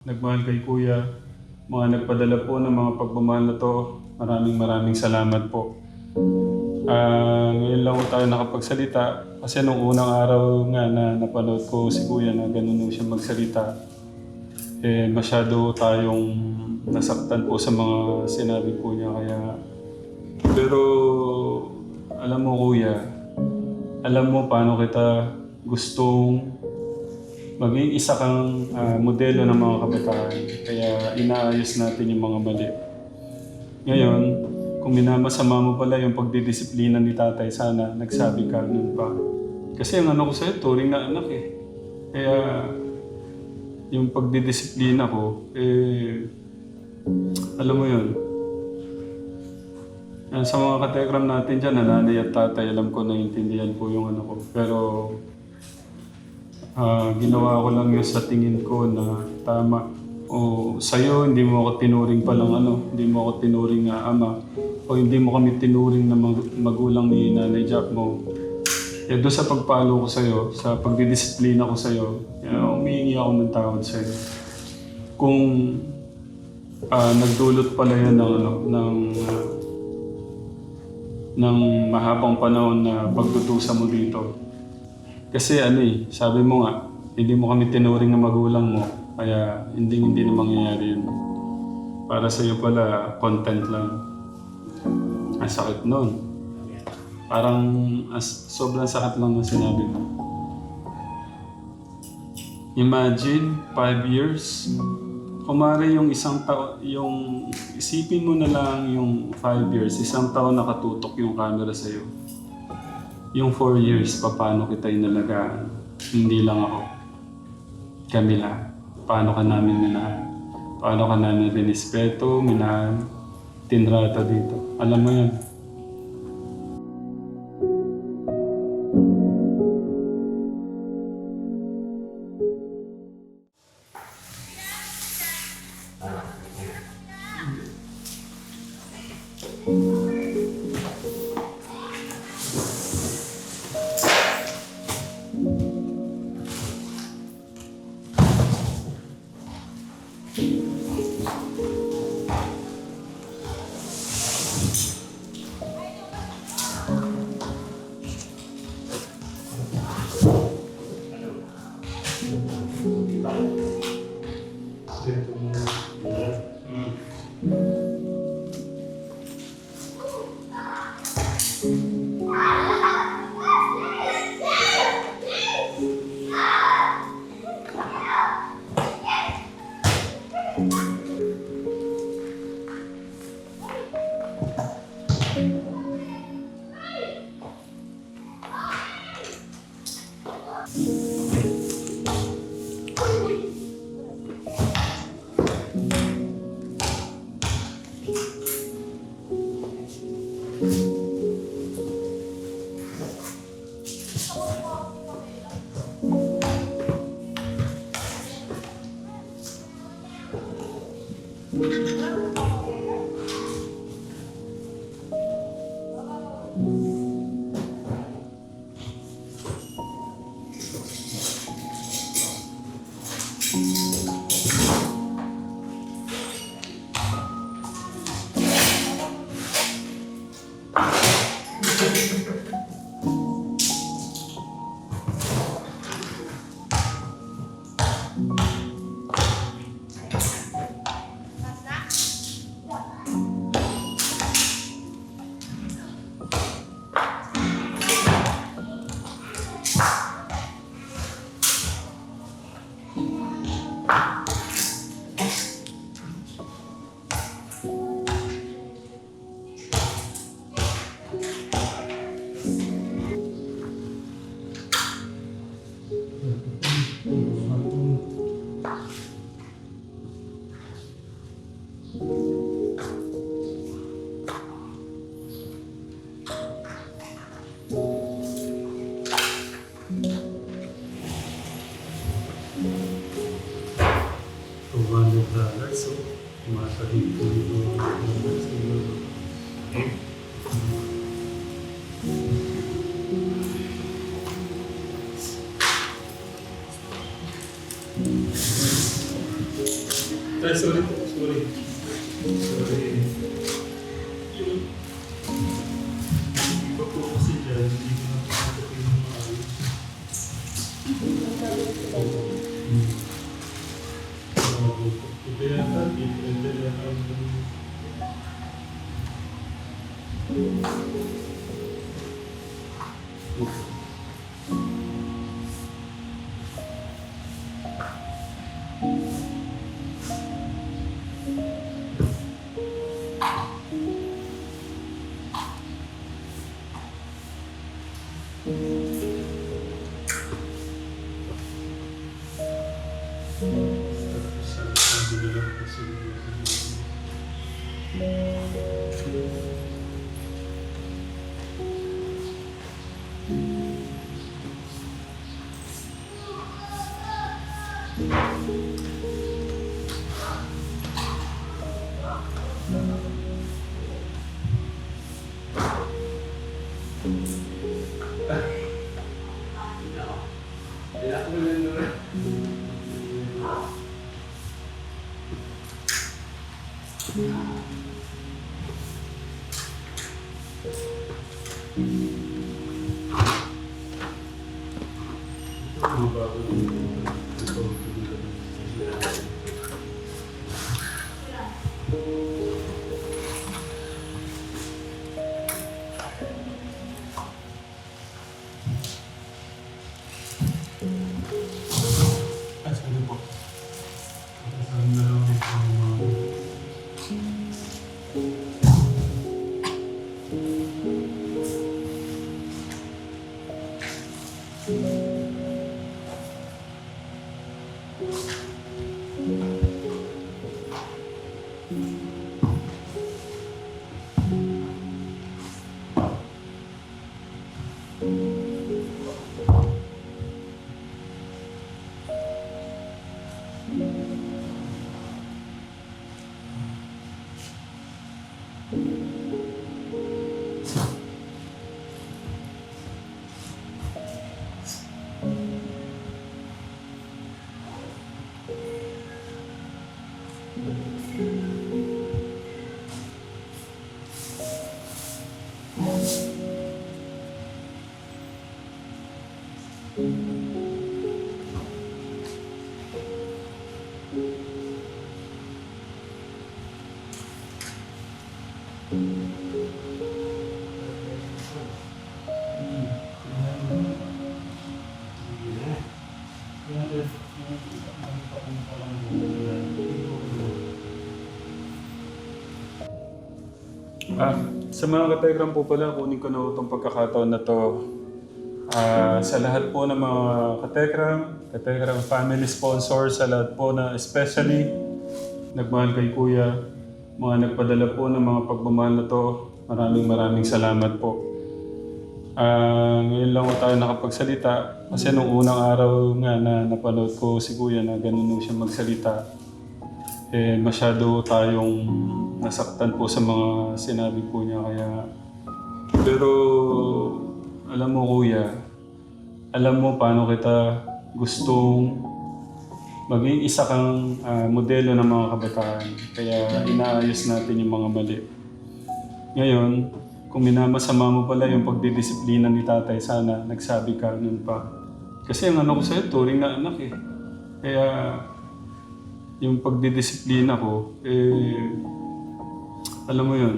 nagmahal kay Kuya, mga nagpadala po ng mga pagmamahal na to. Maraming maraming salamat po. Ah, ngayon lang po tayo nakapagsalita kasi nung unang araw nga na napanood ko si Kuya na ganun siya magsalita, eh masyado tayong nasaktan po sa mga sinabi po niya kaya pero alam mo Kuya, alam mo paano kita gustong maging isa kang ah, modelo ng mga kabataan. Kaya inaayos natin yung mga mali. Ngayon, kung minamasama mo pala yung pagdidisiplina ni tatay, sana nagsabi ka nun pa. Kasi ang ano ko sa'yo, turing na anak eh. Kaya yung pagdidisiplina ko, eh, alam mo yun, sa mga katekram natin dyan, nanay at tatay, alam ko naiintindihan po yung ano ko. Pero Ah, ginawa ko lang yun sa tingin ko na tama. O sa'yo, hindi mo ako tinuring palang ano, hindi mo ako tinuring na ama. O hindi mo kami tinuring na mag- magulang ni Nanay Jack mo. Eh doon sa pagpalo ko sa'yo, sa pagdidisiplina ko sa'yo, yan, umihingi ako ng tawad sa'yo. Kung ah, nagdulot pala yan ng, ano, ng, ah, ng mahabang panahon na pagtutusa mo dito. Kasi ano eh, sabi mo nga, hindi mo kami tinuring na magulang mo. Kaya hindi hindi na mangyayari yun. Para sa iyo pala, content lang. Ang sakit nun. Parang as, sobrang sakit lang ng sinabi mo. Imagine, five years. Kumari yung isang taon, yung isipin mo na lang yung five years, isang taon nakatutok yung camera sa'yo yung four years, paano kita inalagaan? Hindi lang ako. Kami lahat. Paano ka namin minahal? Paano ka namin rinespeto, minahal, tinrata dito? Alam mo yun. Yeah. Hundred dollars, so matahin po ito. Ay, sorry po. Sorry. Sorry. Different din Ah, Ah, sa mga kategram po pala, kunin ko na itong pagkakataon na to. Ah, sa lahat po ng mga kategram, kategram family sponsor, sa lahat po na especially nagmahal kay Kuya, mga nagpadala po ng mga pagmamahal na to, maraming maraming salamat po. Ah, ngayon lang po tayo nakapagsalita kasi nung unang araw nga na napanood ko si Kuya na ganun siya magsalita, eh masyado tayong nasaktan po sa mga sinabi po niya kaya pero alam mo kuya alam mo paano kita gustong maging isa kang ah, modelo ng mga kabataan. Kaya inaayos natin yung mga mali. Ngayon kung minamasama mo pala yung pagdidisiplina ni tatay sana nagsabi ka nun pa. Kasi ang ano ko sa'yo turing na anak eh. Kaya yung pagdidisiplina ko, eh, alam mo yun,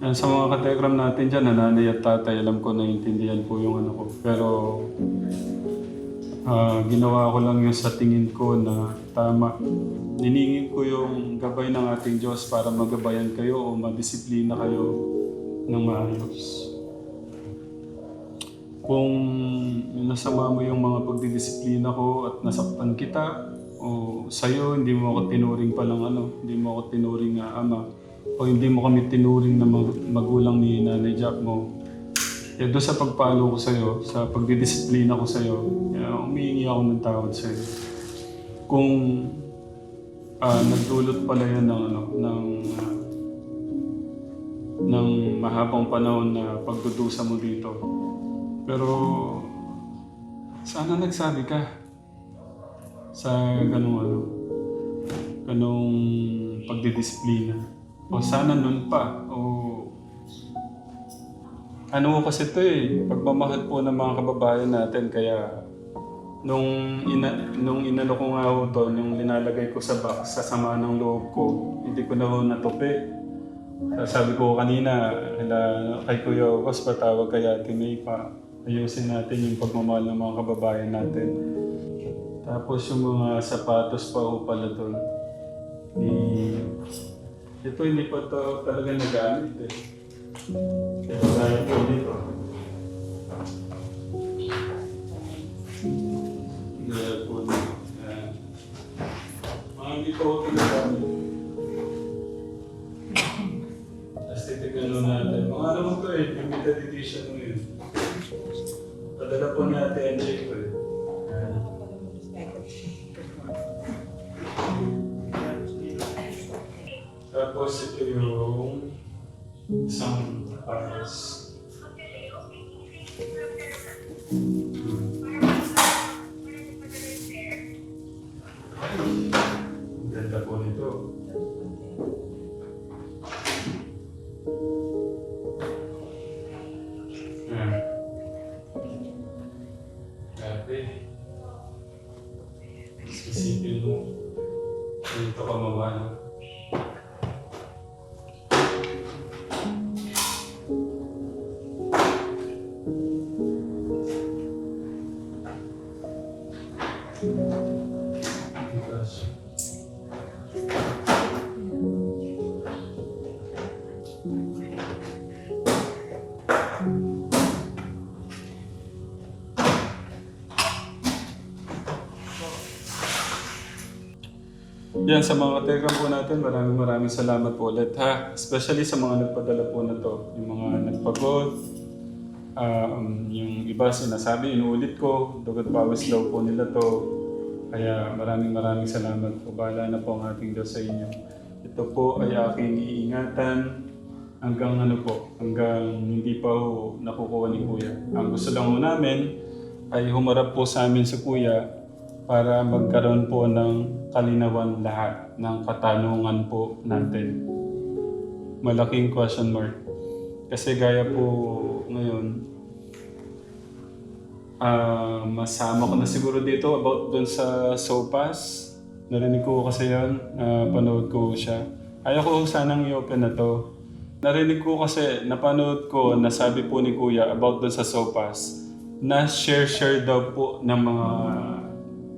yan, sa mga katekram natin dyan, nanay at tatay, alam ko naiintindihan po yung ano ko. Pero, ah, ginawa ko lang yung sa tingin ko na tama. Niningin ko yung gabay ng ating Diyos para magabayan kayo o madisiplina kayo ng maayos. Kung nasama mo yung mga pagdidisiplina ko at nasaktan kita, o sa'yo, hindi mo ako tinuring palang ano, hindi mo ako tinuring na ama, o hindi mo kami tinuring na mag- magulang ni Nanay Jack mo, eh doon sa pagpalo ko sa'yo, sa pagdidisiplina ko sa'yo, eh, umihingi ako ng tawad sa'yo. Kung ah, nagdulot pala yan ng, ano, ng, ah, ng mahabang panahon na pagdudusa mo dito. Pero sana nagsabi ka sa ganung ano. ganong pagdidisiplina. O sana nun pa. O ano kasi ito eh, pagmamahal po ng mga kababayan natin. Kaya nung, ina, nung inano ko nga ho to, yung linalagay ko sa box, sa sama ng loob ko, hindi ko na ho natupi. Sabi ko kanina, kay Kuya August, patawag kay Ate May pa. Ayusin natin yung pagmamahal ng mga kababayan natin. Tapos yung mga sapatos pa ho pala doon. Ni... Ito hindi pa to talaga nagamit eh. Ito tayo po dito. Isang pares. Yan, sa mga telegram po natin, maraming maraming salamat po ulit ha. Especially sa mga nagpadala po na to. Yung mga nagpagod, um, yung iba sinasabi, inuulit ko, dugot pawis daw po nila to. Kaya maraming maraming salamat po. Bahala na po ang ating Diyos sa inyo. Ito po ay aking iingatan hanggang ano po, hanggang hindi pa ho nakukuha ni Kuya. Ang gusto lang ho namin ay humarap po sa amin si Kuya para magkaroon po ng kalinawan lahat ng katanungan po natin. Malaking question mark. Kasi gaya po ngayon, ah masama ko na siguro dito about dun sa Sopas. Narinig ko kasi yun, ah, panood ko siya. Ayaw ko sanang i-open na to. Narinig ko kasi, napanood ko, nasabi po ni Kuya about dun sa Sopas, na share-share daw po ng mga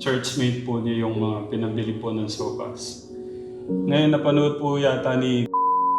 churchmate po niya yung mga pinabili po ng Sopas. Ngayon napanood po yata ni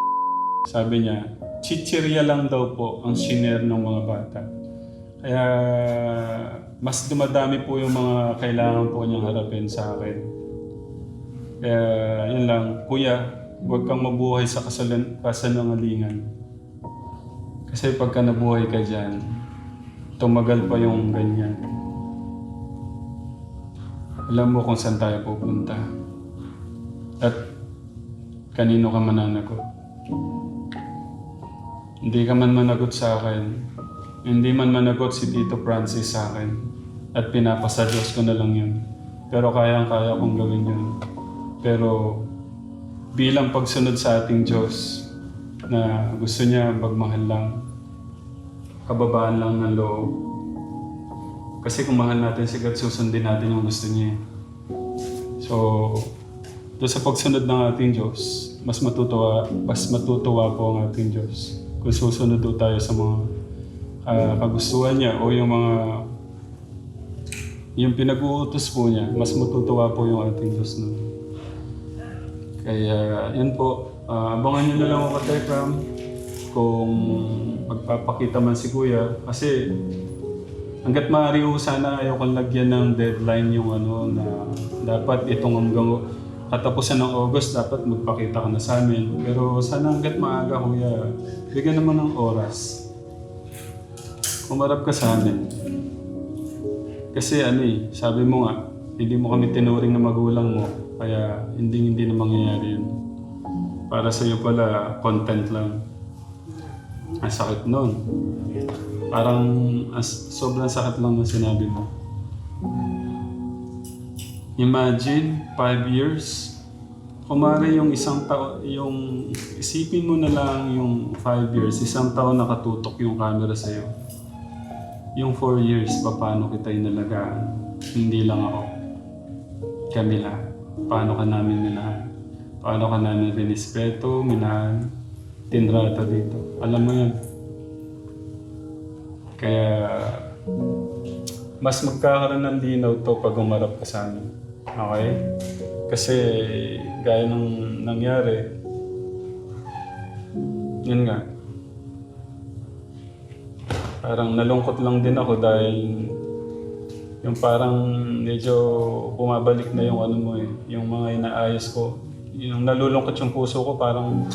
sabi niya, chichirya lang daw po ang shiner ng mga bata. Kaya mas dumadami po yung mga kailangan po niyang harapin sa akin. Kaya yun lang, kuya, huwag kang mabuhay sa kasalan, kasanungalingan. Kasi pagka nabuhay ka dyan, tumagal pa yung ganyan. Alam mo kung saan tayo pupunta. At kanino ka mananagot. Hindi ka man managot sa akin. Hindi man managot si Tito Francis sa akin. At pinapasa Diyos ko na lang yun. Pero kayang-kaya kong gawin yun. Pero bilang pagsunod sa ating Diyos na gusto niya magmahal lang, kababaan lang ng loob. Kasi kung mahal natin si God, susundin natin yung gusto niya. eh. So, doon sa pagsunod ng ating Diyos, mas matutuwa, mas matutuwa po ang ating Diyos. Kung susunod po tayo sa mga ah, kagustuhan niya o yung mga yung pinag-uutos po niya, mas matutuwa po yung ating Diyos nun. Kaya, yun po. Ah, abangan niyo na lang ako kay Ram kung magpapakita man si Kuya. Kasi, hanggat maaari ko sana ayaw kong lagyan ng deadline yung ano na dapat itong hanggang katapusan ng August dapat magpakita ka na sa amin. Pero sana hanggat maaga Kuya, bigyan naman ng oras. Umarap ka sa amin. Kasi ano eh, sabi mo nga, hindi mo kami tinuring na magulang mo. Kaya hindi hindi na mangyayari yun. Para sa'yo pala, content lang. Ang sakit nun. Parang as, sobrang sakit lang ng sinabi mo. Imagine, five years, kumari yung isang taon, yung isipin mo na lang yung 5 years, isang taon nakatutok yung camera sa'yo. Yung 4 years, paano kita inalagaan? Hindi lang ako. Kami lahat. Paano ka namin minahal? Paano ka namin rinispeto, minahal, tinrata dito? Alam mo yan. Kaya, mas magkakaroon ng linaw to pag umarap ka sa amin. Okay? Kasi, gaya ng nangyari, yun nga, parang nalungkot lang din ako dahil yung parang medyo bumabalik na yung ano mo eh, yung mga inaayos ko. Yung nalulungkot yung puso ko, parang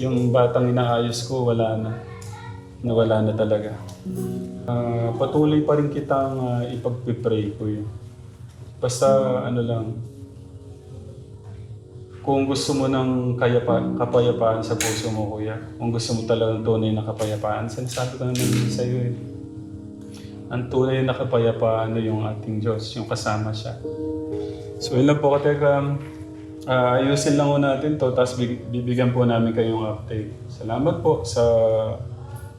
yung batang inaayos ko, wala na. Nawala na talaga. Ah, patuloy pa rin kitang uh, ipagpipray ko yun. Basta ano lang, kung gusto mo ng kayapa, kapayapaan sa puso mo, kuya, kung gusto mo talagang tunay na kapayapaan, sinasabi ko naman sa iyo eh. Ang tunay na kapayapaan na yung ating Diyos, yung kasama siya. So yun lang po, Katekram. Ah, ayusin lang po natin to, tapos big- bibigyan po namin kayong update. Salamat po sa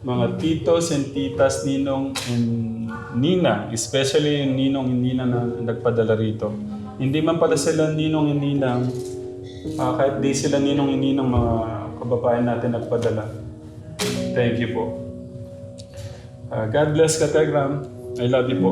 mga titos and titas, ninong and nina, especially yung ninong and nina na nagpadala rito. Hindi man pala sila ninong and ninang, ah, kahit di sila ninong and ninang mga kababayan natin nagpadala. Thank you po. Ah, God bless ka, Tegram. I love you po.